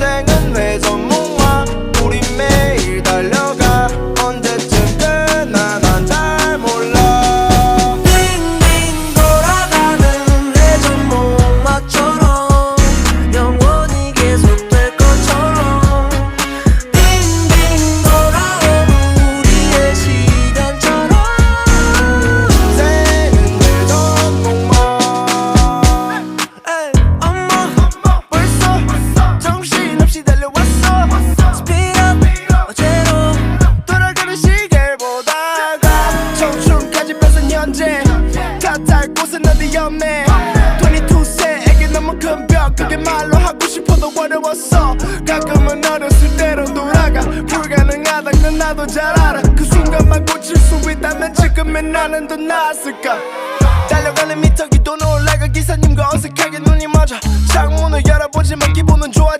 sang 현재 탓할 곳은 어디였네. 22세에게 너무 큰 벽. 그게 말로 하고 싶어도 어려웠어. 가끔은 어렸을 때로 돌아가. 불가능하단 건 나도 잘 알아. 그 순간만 고칠 수 있다면 지금의 나는 더 나았을까? 달려가는 미터기 또 올라가 기사님과 어색하게 눈이 맞아. 창문을 열어보지만 기분은 좋아